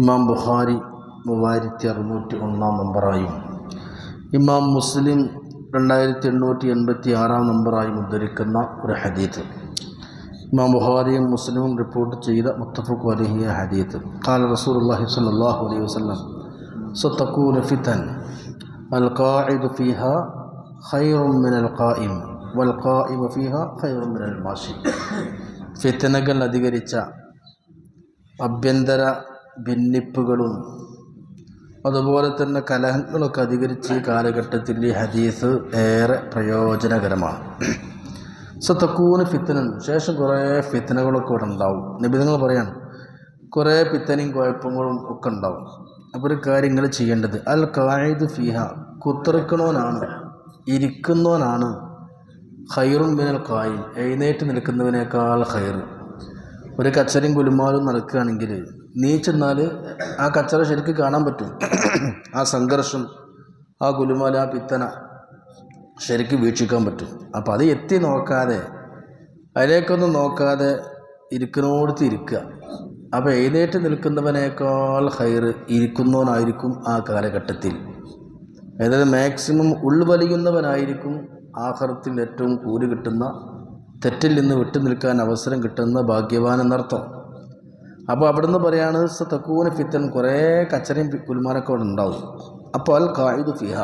ഇമാം ബുഖാരി മൂവായിരത്തി അറുന്നൂറ്റി ഒന്നാം നമ്പറായും ഇമാം മുസ്ലിം രണ്ടായിരത്തി എണ്ണൂറ്റി എൺപത്തി ആറാം നമ്പറായും ഉദ്ധരിക്കുന്ന ഒരു ഹദീത്ത് ഇമാം ബുഖാരിയും മുസ്ലിമും റിപ്പോർട്ട് ചെയ്ത മുത്തഫഖ് അലഹിയ ഹദീത്ത് قال رسول الله صلى الله عليه وسلم ستكون فتن القاعد فيها خير من القائم والقائم فيها خير من الماشي ഫിത്തനകൾ അധികരിച്ച ആഭ്യന്തര ഭിന്നിപ്പുകളും. അതുപോലെ തന്നെ കലഹങ്ങളൊക്കെ അധികരിച്ച് ഈ കാലഘട്ടത്തിൽ ഈ ഹദീസ് ഏറെ പ്രയോജനകരമാണ്. സത്തക്കൂന് ഫിത്തനും ശേഷം കുറേ ഫിത്തനകളൊക്കെ ഇവിടെ ഉണ്ടാവും. നിബിധങ്ങൾ പറയാണ് കുറേ പിത്തനയും കുഴപ്പങ്ങളും ഒക്കെ ഉണ്ടാവും. അപ്പോൾ ഒരു കാര്യങ്ങൾ ചെയ്യേണ്ടത് അൽ കായത് ഫിഹ കുത്തിറക്കണോനാണ് ഇരിക്കുന്നവനാണ് ഖൈറും മിനൽ കായി എഴുന്നേറ്റ് നിൽക്കുന്നവനേക്കാൾ ഖൈർ ഒരു കച്ചറയും കുലുമാലും നടക്കുകയാണെങ്കിൽ നീ ചെന്നാൽ ആ കച്ചറ ശരിക്കും കാണാൻ പറ്റും. ആ സംഘർഷം ആ കുലുമാല ആ പിത്തന ശരിക്കും വീക്ഷിക്കാൻ പറ്റും. അപ്പോൾ അത് എത്തി നോക്കാതെ അതിലേക്കൊന്നും നോക്കാതെ ഇരിക്കുന്നോടത്ത് ഇരിക്കുക. അപ്പോൾ എഴുന്നേറ്റ് നിൽക്കുന്നവനേക്കാൾ ഹൈർ ഇരിക്കുന്നവനായിരിക്കും ആ കാലഘട്ടത്തിൽ. അതായത് മാക്സിമം ഉൾവലിയുന്നവനായിരിക്കും ആഹാരത്തിൽ ഏറ്റവും കൂലി കിട്ടുന്ന തെറ്റിൽ നിന്ന് വിട്ടു നിൽക്കാൻ അവസരം കിട്ടുന്ന ഭാഗ്യവാൻ എന്നർത്ഥം അപ്പോൾ അവിടുന്ന് പറയാണ് തക്കൂന ഫിത്തൻ. കുറേ കച്ചറയും കുൽമാരൊക്കെ അവിടെ ഉണ്ടാവും. അപ്പോൾ കായുദ് ഫിഹ.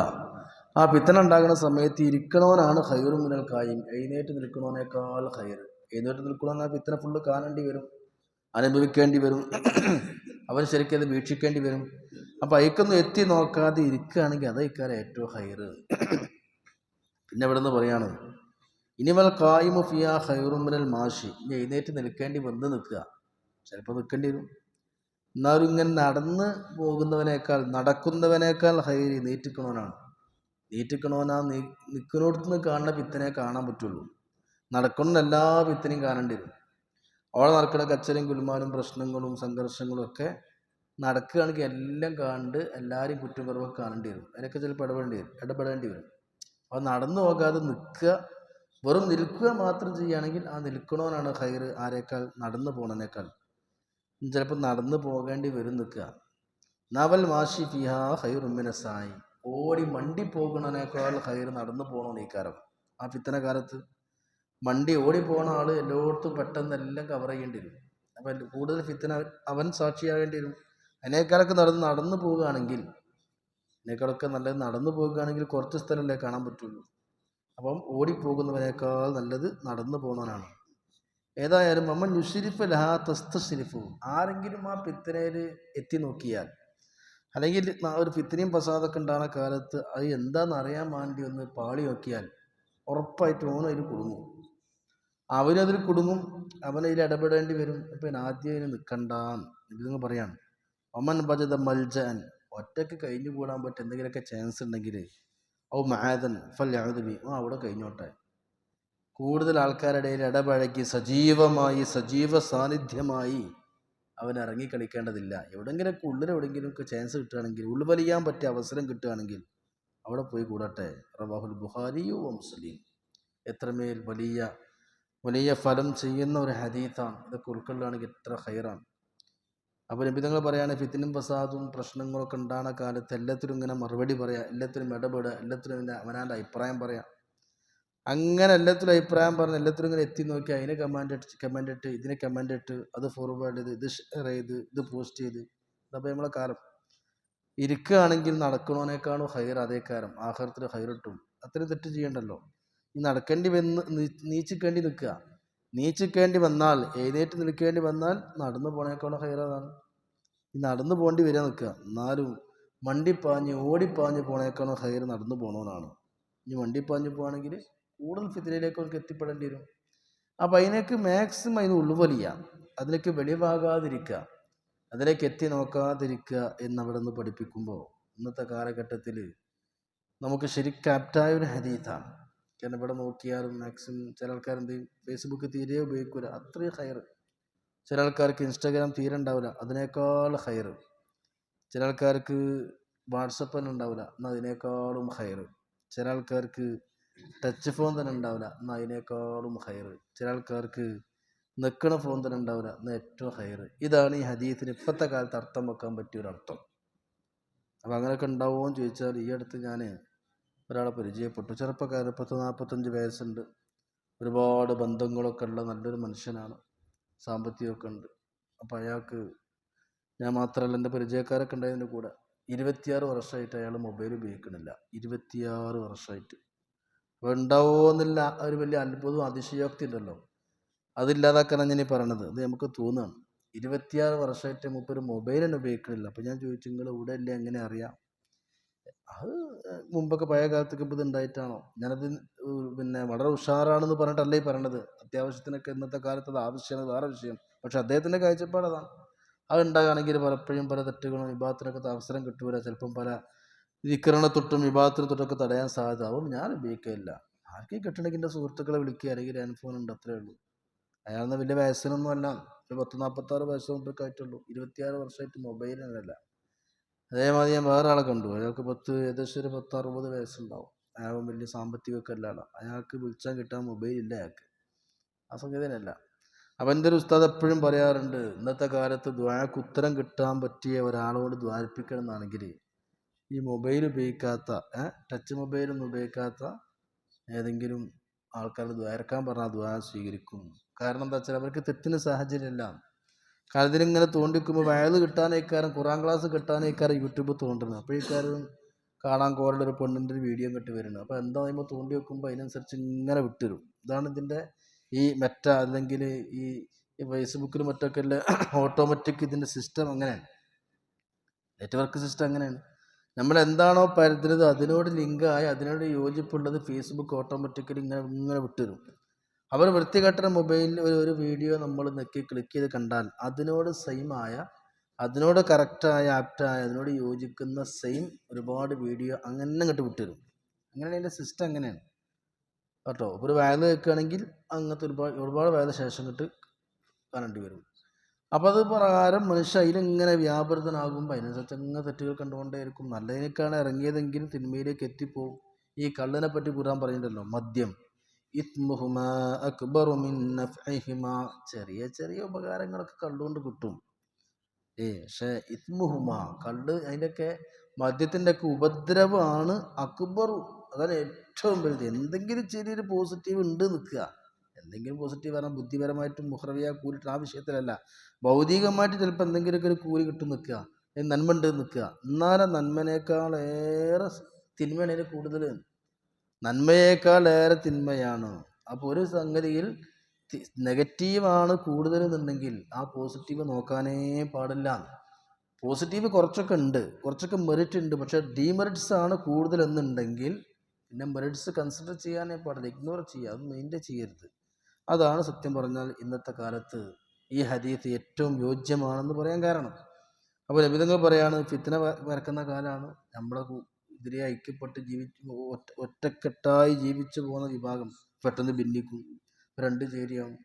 ആ ഫിത്തൻ ഉണ്ടാകുന്ന സമയത്ത് ഇരിക്കണവനാണ് ഹൈറും മുന്നൽ കായും എഴുന്നേറ്റ് നിൽക്കണവനേക്കാൾ ഹൈർ എഴുന്നേറ്റ് നിൽക്കണമെന്ന് ആ ഫിത്തനെ ഫുള്ള് കാണേണ്ടി വരും. അനുഭവിക്കേണ്ടി വരും. അവൻ ശരിക്കും അത് വീക്ഷിക്കേണ്ടി വരും. അപ്പോൾ അയക്കൊന്നും എത്തി നോക്കാതെ ഇരിക്കുകയാണെങ്കിൽ അതേക്കാരം ഏറ്റവും ഹൈർ പിന്നെ ഇവിടെ നിന്ന് പറയാണ് ഇനിമൽ കായിമു ഫിയ ഹൈറുമിനൽ മാഷി ഇനി എഴുന്നേറ്റ് നിൽക്കേണ്ടി വന്ന് നിൽക്കുക. ചിലപ്പോൾ നിൽക്കേണ്ടി വരും. എന്നാലും ഇങ്ങനെ നടന്ന് പോകുന്നവനേക്കാൾ നടക്കുന്നവനേക്കാൾ ഹൈരി നീറ്റിക്കണവനാണ്. നീറ്റിക്കണവനാ നീ നിൽക്കുന്നിടത്തുനിന്ന് കാണുന്ന പിത്തനെ കാണാൻ പറ്റുള്ളൂ. നടക്കുന്ന എല്ലാ പിത്തനെയും കാണേണ്ടി വരും. അവിടെ നടക്കുന്ന കച്ചലും കുലുമാലും പ്രശ്നങ്ങളും സംഘർഷങ്ങളും ഒക്കെ നടക്കുകയാണെങ്കിൽ എല്ലാം കണ്ട് എല്ലാവരും കുറ്റം കുറവൊക്കെ കാണേണ്ടി വരും. അതിനൊക്കെ ചിലപ്പോൾ ഇടപെടേണ്ടി വരും. ഇടപെടേണ്ടി വരും. അപ്പോൾ നടന്നു പോകാതെ നിൽക്കുക വെറും നിൽക്കുക മാത്രം ചെയ്യുകയാണെങ്കിൽ ആ നിൽക്കണവനാണ് ഹൈർ ആരേക്കാൾ നടന്നു പോണതിനേക്കാൾ ചിലപ്പോൾ നടന്നു പോകേണ്ടി വരും നിൽക്കുക. നവൽ മാഷി ഫിഹ ഹൈർ ഉമ്മിനസായി ഓടി മണ്ടി പോകുന്നതിനേക്കാൾ ഹൈർ നടന്നു പോകണോ നീക്കാരം ആ പിത്തന കാലത്ത് മണ്ടി ഓടി പോണ ആൾ എല്ലായിടത്തും പെട്ടെന്ന് എല്ലാം കവർ ചെയ്യേണ്ടി വരും. അപ്പം കൂടുതൽ ഫിത്തന അവൻ സാക്ഷിയാകേണ്ടി വരും. അതിനേക്കാളൊക്കെ നടന്ന് നടന്നു പോവുകയാണെങ്കിൽ അതിനേക്കാളൊക്കെ നല്ലത് നടന്നു പോകുകയാണെങ്കിൽ കുറച്ച് സ്ഥലമല്ലേ കാണാൻ പറ്റുള്ളൂ. അപ്പം ഓടിപ്പോകുന്നവനേക്കാൾ നല്ലത് നടന്നു പോകുന്നവനാണ്. ഏതായാലും അമ്മ യുഷിരിഫ് ലഹാ തസ്തഷിരിഫു ആരെങ്കിലും ആ പിത്തനയിൽ എത്തി നോക്കിയാൽ അല്ലെങ്കിൽ ഒരു പിത്തനയും പ്രസാദൊക്കെ ഉണ്ടാകുന്ന കാലത്ത് അത് എന്താണെന്ന് അറിയാൻ വേണ്ടി ഒന്ന് പാളി നോക്കിയാൽ ഉറപ്പായിട്ട് ഓനും അതിൽ കുടുങ്ങും. അവരതിൽ കുടുങ്ങും അവനതിൽ ഇടപെടേണ്ടി വരും. ഇപ്പം ആദ്യം അതിന് നിൽക്കണ്ടാന്ന് ഇതിങ്ങൾ പറയാണ്. ഒമൻ ബജത മൽജൻ ഒറ്റയ്ക്ക് കഴിഞ്ഞു കൂടാൻ പറ്റും എന്തെങ്കിലുമൊക്കെ ചാൻസ് ഉണ്ടെങ്കിൽ ഔ മഹാദൻ ഫൽ യാദബി ആ അവിടെ കഴിഞ്ഞോട്ടെ. കൂടുതൽ ആൾക്കാരുടെ ഇടയിൽ ഇടപഴകി സജീവമായി സജീവ സാന്നിധ്യമായി അവൻ ഇറങ്ങി കളിക്കേണ്ടതില്ല എവിടെങ്കിലൊക്കെ ഉള്ളിൽ ഒക്കെ ചാൻസ് കിട്ടുകയാണെങ്കിൽ ഉൾവലിയാൻ പറ്റിയ അവസരം കിട്ടുകയാണെങ്കിൽ അവിടെ പോയി കൂടട്ടെ. റവാഹുൽ ഓ മുസ്ലിം. എത്രമേൽ വലിയ വലിയ ഫലം ചെയ്യുന്ന ഒരു ഹദീത്താണ് ഇതൊക്കെ ഉൾക്കൊള്ളുകയാണെങ്കിൽ എത്ര ഹൈറാണ് അപ്പോൾ നബിതങ്ങൾ പറയാണ് ഫിത്തിനും പ്രസാദും പ്രശ്നങ്ങളൊക്കെ ഉണ്ടാകുന്ന കാലത്ത് എല്ലാത്തിനും ഇങ്ങനെ മറുപടി പറയാം എല്ലാത്തിനും ഇടപെടുക എല്ലാത്തിനും ഇങ്ങനെ അവനാന്റെ അഭിപ്രായം പറയാം. അങ്ങനെ എല്ലാത്തിലും അഭിപ്രായം പറഞ്ഞ് എല്ലാത്തിലും ഇങ്ങനെ എത്തി നോക്കി അതിനെ കമാൻഡ് ഇട്ട് ഇട്ട് ഇതിനെ കമന്റ് ഇട്ട് അത് ഫോർവേഡ് ചെയ്ത് ഇത് ഷെയർ ചെയ്ത് ഇത് പോസ്റ്റ് ചെയ്ത്. അതപ്പോൾ നമ്മളെ കാലം. ഇരിക്കുകയാണെങ്കിൽ നടക്കണോനേക്കാളും ഹൈർ അതേ കാലം. ആഹാരത്തിൽ ഹൈർ ഇട്ടും അത്രയും തെറ്റ് ചെയ്യണ്ടല്ലോ. ഈ നടക്കേണ്ടി വന്ന് നീച്ചിക്കേണ്ടി നിൽക്കുക. നീച്ചിക്കേണ്ടി വന്നാൽ എഴുന്നേറ്റ് നിൽക്കേണ്ടി വന്നാൽ നടന്നു പോണേക്കാളും ഹൈറാണ് ഈ നടന്നു പോകേണ്ടി വരിക നിൽക്കുക. എന്നാലും മണ്ടിപ്പാഞ്ഞ് ഓടിപ്പാഞ്ഞ് പോണേക്കാളും ഹൈർ നടന്നു പോകണമെന്നാണ് ഇനി വണ്ടിപ്പാഞ്ഞ് പോവാണെങ്കിൽ കൂടുതൽ ഫിത്തിലേക്ക് അവർക്ക് എത്തിപ്പെടേണ്ടി വരും. അപ്പം അതിനേക്ക് മാക്സിമം അതിന് ഉൾവലിയ അതിലേക്ക് വെളിവാകാതിരിക്കുക അതിലേക്ക് എത്തി നോക്കാതിരിക്കുക എന്നവിടെ നിന്ന് പഠിപ്പിക്കുമ്പോൾ ഇന്നത്തെ കാലഘട്ടത്തിൽ നമുക്ക് ശരിക്കും ആപ്റ്റായ ഒരു ഹരീതാണ് കാരണം ഇവിടെ നോക്കിയാലും മാക്സിമം ചില ആൾക്കാർ എന്ത് ചെയ്യും? ഫേസ്ബുക്ക് തീരെ ഉപയോഗിക്കില്ല അത്രയും ഹയർ ചില ആൾക്കാർക്ക് ഇൻസ്റ്റാഗ്രാം തീരെ ഉണ്ടാവില്ല അതിനേക്കാൾ ഹയർ ചില ആൾക്കാർക്ക് വാട്സപ്പ് തന്നെ ഉണ്ടാവില്ല എന്നാൽ അതിനേക്കാളും ഹയർ ചില ആൾക്കാർക്ക് ടച്ച് ഫോൺ തന്നെ ഉണ്ടാവില്ല എന്നാൽ അതിനേക്കാളും ഹയർ ചില ആൾക്കാർക്ക് നിൽക്കണ ഫോൺ തന്നെ ഉണ്ടാവില്ല എന്നാൽ ഏറ്റവും ഹയർ ഇതാണ് ഈ ഹദീസിന് ഇപ്പോഴത്തെ കാലത്ത് അർത്ഥം വെക്കാൻ പറ്റിയ ഒരു അർത്ഥം അപ്പോൾ അങ്ങനെയൊക്കെ ഉണ്ടാവുമോ എന്ന് ചോദിച്ചാൽ ഈ അടുത്ത് ഞാൻ ഒരാളെ പരിചയപ്പെട്ടു. ചെറുപ്പക്കാരൻ പത്ത് നാൽപ്പത്തഞ്ച് വയസ്സുണ്ട്. ഒരുപാട് ബന്ധങ്ങളൊക്കെ ഉള്ള നല്ലൊരു മനുഷ്യനാണ്. സാമ്പത്തികമൊക്കെ ഉണ്ട്. അപ്പോൾ അയാൾക്ക് ഞാൻ മാത്രമല്ല എന്റെ പരിചയക്കാരൊക്കെ ഉണ്ടായതിന്റെ കൂടെ ഇരുപത്തിയാറ് വർഷമായിട്ട് അയാൾ മൊബൈൽ ഉപയോഗിക്കണില്ല. ഇരുപത്തിയാറ് വർഷമായിട്ട്. അപ്പോൾ ഉണ്ടാവുമെന്നില്ല ഒരു വലിയ അത്ഭുതവും അതിശയോക്തി ഉണ്ടല്ലോ. അതില്ലാതാക്കാനാണ് ഞാൻ ഈ പറയണത്. അത് നമുക്ക് തോന്നുകയാണ്. ഇരുപത്തിയാറ് വർഷമായിട്ട് മുപ്പൊരു മൊബൈൽ തന്നെ ഉപയോഗിക്കണില്ല. അപ്പോൾ ഞാൻ ചോദിച്ചു നിങ്ങൾ ഇവിടെ അല്ലേ എങ്ങനെ അറിയാം? അത് മുമ്പൊക്കെ പഴയ കാലത്തൊക്കെ ഇപ്പോൾ ഇത് ഉണ്ടായിട്ടാണോ ഞാനത് പിന്നെ വളരെ ഉഷാറാണെന്ന് പറഞ്ഞിട്ടല്ലേ ഈ പറയണത്. അത്യാവശ്യത്തിനൊക്കെ ഇന്നത്തെ കാലത്ത് അത് ആവശ്യമാണ് വേറെ വിഷയം. പക്ഷെ അദ്ദേഹത്തിന്റെ കാഴ്ചപ്പാട് അതാണ്. അത് ഉണ്ടാകുകയാണെങ്കിൽ പലപ്പോഴും പല തെറ്റുകളും വിഭാഗത്തിനൊക്കെ അവസരം കിട്ടൂല. ചിലപ്പം പല വിക്രണ തൊട്ടും വിഭാഗത്തിന് തൊട്ടൊക്കെ തടയാൻ സാധ്യത ഞാൻ ഉപയോഗിക്കില്ല ആർക്കും കിട്ടണമെങ്കിൽ എന്റെ സുഹൃത്തുക്കളെ വിളിക്കുക. അല്ലെങ്കിൽ ഹാൻഡ് ഫോൺ ഉണ്ട് അത്രേ ഉള്ളൂ. അയാളെന്ന വലിയ വയസ്സിനൊന്നും അല്ല. ഒരു പത്ത് നാൽപ്പത്താറ് വയസ്സ് മുമ്പൊക്കെ ആയിട്ടുള്ളൂ. ഇരുപത്തിയാറ് വർഷമായിട്ട് മൊബൈലിനല്ല. അതേമാതിരി ഞാൻ വേറെ ആളെ കണ്ടു. അയാൾക്ക് പത്ത് ഏകദേശം ഒരു പത്ത് അറുപത് വയസ്സുണ്ടാവും. അയാൾ വലിയ സാമ്പത്തികമൊക്കെ ആളാണ് അയാൾക്ക് വിളിച്ചാൽ കിട്ടാൻ മൊബൈൽ ഇല്ല അയാൾക്ക്. ആ സംഗീതനല്ല അപ്പം എന്റെ ഒരു ഉസ്താദ് എപ്പോഴും പറയാറുണ്ട് ഇന്നത്തെ കാലത്ത് ദ്വാരക്ക് ഉത്തരം കിട്ടാൻ പറ്റിയ ഒരാളോട് ദ്വാരിപ്പിക്കണം എന്നാണെങ്കിൽ ഈ മൊബൈൽ ഉപയോഗിക്കാത്ത ടച്ച് മൊബൈലൊന്നും ഉപയോഗിക്കാത്ത ഏതെങ്കിലും ആൾക്കാർ ദ്വാരക്കാൻ പറഞ്ഞാൽ ദ്വാര സ്വീകരിക്കും. കാരണം എന്താ വെച്ചാൽ അവർക്ക് തെറ്റിന് സാഹചര്യമല്ല. കാരണം തോണ്ടിക്കുമ്പോൾ വയൽ കിട്ടാനേക്കാരം ഖുറാൻ ക്ലാസ് കിട്ടാനേക്കാരം യൂട്യൂബ് തോണ്ടുന്നത്. അപ്പോഴേക്കാരും കാണാൻ കോരുടെ ഒരു പെണ്ണിന്റെ ഒരു വീഡിയോ കിട്ടി വരുന്നത്. അപ്പോൾ എന്താ പറയുമ്പോൾ തോണ്ടി വെക്കുമ്പോൾ അതിനനുസരിച്ച് ഇങ്ങനെ വിട്ടുതരും ഇതാണ് ഇതിന്റെ ഈ മെറ്റ അല്ലെങ്കിൽ ഈ ഫേസ്ബുക്കിലും മറ്റൊക്കെ അല്ലേ ഓട്ടോമാറ്റിക് ഇതിന്റെ സിസ്റ്റം അങ്ങനെയാണ്. നെറ്റ്വർക്ക് സിസ്റ്റം അങ്ങനെയാണ്. നമ്മൾ എന്താണോ പരത്തുന്നത് അതിനോട് ലിങ്കായി അതിനോട് യോജിപ്പുള്ളത് ഫേസ്ബുക്ക് ഓട്ടോമാറ്റിക്കലി ഇങ്ങനെ ഇങ്ങനെ വിട്ടുതരും അവർ വൃത്തികെട്ട മൊബൈലിൽ ഒരു ഒരു വീഡിയോ നമ്മൾ നെക്കി ക്ലിക്ക് ചെയ്ത് കണ്ടാൽ അതിനോട് സെയിം ആയ അതിനോട് കറക്റ്റായ ആപ്റ്റായ അതിനോട് യോജിക്കുന്ന സെയിം ഒരുപാട് വീഡിയോ അങ്ങനെ ഇങ്ങോട്ട് വിട്ടുതരും. അങ്ങനെയാണ് അതിന്റെ സിസ്റ്റം അങ്ങനെയാണ് കേട്ടോ ഒരു വയൽ വെക്കുകയാണെങ്കിൽ അങ്ങനത്തെ ഒരുപാട് ഒരുപാട് വയലിന് ശേഷം ഇങ്ങോട്ട് കാണേണ്ടി വരും. അപ്പോൾ അത് പ്രകാരം മനുഷ്യ അതിലിങ്ങനെ വ്യാപൃതനാകുമ്പോൾ അതിനനുസരിച്ച് അങ്ങനെ തെറ്റുകൾ കണ്ടുകൊണ്ടേയിരിക്കും? നല്ലതിനേക്കാണ് ഇറങ്ങിയതെങ്കിലും തിന്മയിലേക്ക് എത്തിപ്പോവും. ഈ കള്ളിനെ പറ്റി കുറാൻ പറയുന്നുണ്ടല്ലോ മദ്യം. ചെറിയ ചെറിയ ഉപകാരങ്ങളൊക്കെ കള്ളുകൊണ്ട് കിട്ടും. ഏ പക്ഷേ ഇത്മുഹുമ കള്ള് അതിന്റെയൊക്കെ മദ്യത്തിന്റെ ഒക്കെ ഉപദ്രവമാണ് അക്ബറു. അതാണ് ഏറ്റവും വലുത്. എന്തെങ്കിലും ചെറിയൊരു പോസിറ്റീവ് ഉണ്ട് നിൽക്കുക. എന്തെങ്കിലും പോസിറ്റീവ് പറഞ്ഞാൽ ബുദ്ധിപരമായിട്ടും മുഹറവിയ കൂലിട്ട് ആ വിഷയത്തിലല്ല. ഭൗതികമായിട്ട് ചിലപ്പോൾ എന്തെങ്കിലുമൊക്കെ ഒരു കൂലി കിട്ടും നിൽക്കുക. നന്മ ഉണ്ട് നിൽക്കുക. എന്നാലും നന്മനേക്കാളേറെ തിന്മയാണ് കൂടുതൽ. നന്മയേക്കാളേറെ തിന്മയാണ്. അപ്പോൾ ഒരു സംഗതിയിൽ നെഗറ്റീവാണ് കൂടുതൽ എന്നുണ്ടെങ്കിൽ ആ പോസിറ്റീവ് നോക്കാനേ പാടില്ല. പോസിറ്റീവ് കുറച്ചൊക്കെ ഉണ്ട്. കുറച്ചൊക്കെ മെറിറ്റ് ഉണ്ട്. പക്ഷേ ഡീമെറിറ്റ്സ് ആണ് കൂടുതൽ എന്നുണ്ടെങ്കിൽ പിന്നെ മെറിറ്റ്സ് കൺസിഡർ ചെയ്യാനേ പാടില്ല. ഇഗ്നോർ ചെയ്യുക. അത് മെയിന്റെ ചെയ്യരുത്. അതാണ് സത്യം പറഞ്ഞാൽ ഇന്നത്തെ കാലത്ത് ഈ ഹദീത്ത് ഏറ്റവും യോജ്യമാണെന്ന് പറയാൻ കാരണം. അപ്പോൾ ലഭിതങ്ങൾ പറയാണ് ഫിത്തന വരക്കുന്ന കാലമാണ് നമ്മളെ ഇതിരെ ഐക്യപ്പെട്ട് ജീവിച്ച് ഒറ്റക്കെട്ടായി ജീവിച്ചു പോകുന്ന വിഭാഗം പെട്ടെന്ന് ഭിന്നിക്കും. രണ്ട് ചേരിയാവും.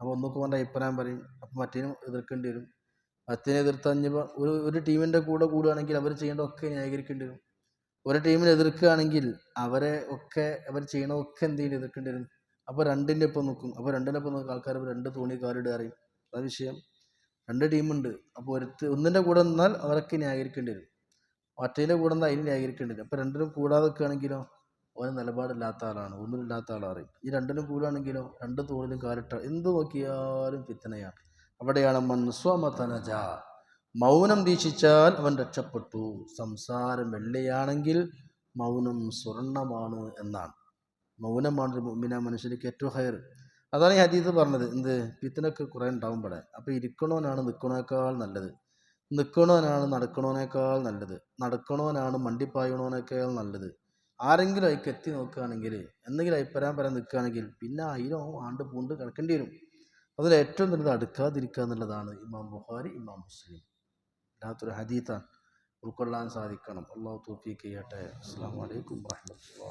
അപ്പോൾ ഒന്നൊക്കെ കൊണ്ട് അഭിപ്രായം പറയും. അപ്പോൾ മറ്റേനും എതിർക്കേണ്ടി വരും. മറ്റേനെ എതിർത്ത് ഒരു ഒരു ടീമിന്റെ കൂടെ കൂടുകയാണെങ്കിൽ അവർ ചെയ്യേണ്ട ഒക്കെ ന്യായീകരിക്കേണ്ടി വരും. ഒരു ടീമിനെ എതിർക്കുകയാണെങ്കിൽ അവരെ ഒക്കെ അവർ ചെയ്യണമൊക്കെ എന്തെങ്കിലും എതിർക്കേണ്ടി വരും. അപ്പോൾ രണ്ടിന്റെ ഒപ്പം നോക്കും അപ്പോൾ രണ്ടിന്റെ ഒപ്പം നോക്കുക ആൾക്കാർ രണ്ട് തോണി കാലിടുക അറിയും അതാ വിഷയം. രണ്ട് ടീമുണ്ട്. അപ്പോൾ ഒരു ഒന്നിന്റെ കൂടെ നിന്നാൽ അവരൊക്കെ ന്യായീകരിക്കേണ്ടി വരും. മറ്റേതിന്റെ കൂടുന്ന അതിന് ന്യായീകരിക്കേണ്ടില്ല. അപ്പോൾ രണ്ടിനും കൂടാതെ നിൽക്കുകയാണെങ്കിലോ ഓന് നിലപാടില്ലാത്ത ആളാണ് ഒന്നുമില്ലാത്ത ആളറിയും ഈ രണ്ടിനും കൂടുകയാണെങ്കിലോ രണ്ട് തോളിലും കാലിട്ട എന്ത് നോക്കിയാലും പിത്തനയാണ് അവിടെയാണ് മൻസ്വമതനജ മൗനം ദീക്ഷിച്ചാൽ അവൻ രക്ഷപ്പെട്ടു. സംസാരം വെള്ളിയാണെങ്കിൽ മൗനം സ്വർണമാണ് എന്നാണ്. മൗനമാണ് മുമ്പിന മനുഷ്യർക്ക് ഏറ്റവും ഹയർ. അതാണ് ഈ ഹദീസ് പറഞ്ഞത്. എന്ത്? പിത്തനൊക്കെ കുറേ ഉണ്ടാവും ഇവിടെ അപ്പോൾ ഇരിക്കണോനാണ് നിൽക്കണേക്കാൾ നല്ലത്. നിൽക്കണവനാണ് നടക്കണവനേക്കാൾ നല്ലത്. നടക്കണവനാണ് മണ്ടിപ്പായണവനേക്കാൾ നല്ലത്. ആരെങ്കിലും അതിക്ക് എത്തി നോക്കുകയാണെങ്കിൽ എന്തെങ്കിലും അഭിപ്രായം പരാൻ നിൽക്കുകയാണെങ്കിൽ പിന്നെ ആയിരം ആണ്ട് പൂണ്ട് കിടക്കേണ്ടി വരും. അതിൽ ഏറ്റവും നല്ലത് അടുക്കാതിരിക്കുക എന്നുള്ളതാണ് ഇമാം ബുഹാരി ഇമാം മുസ്ലിം. അല്ലാത്തൊരു ഹദീത്താണ് ഉൾക്കൊള്ളാൻ സാധിക്കണം. അള്ളാഹു തോഫീക്ക് ചെയ്യട്ടെ. അസ്സാം വലൈക്കും വാഹമത്തുള്ള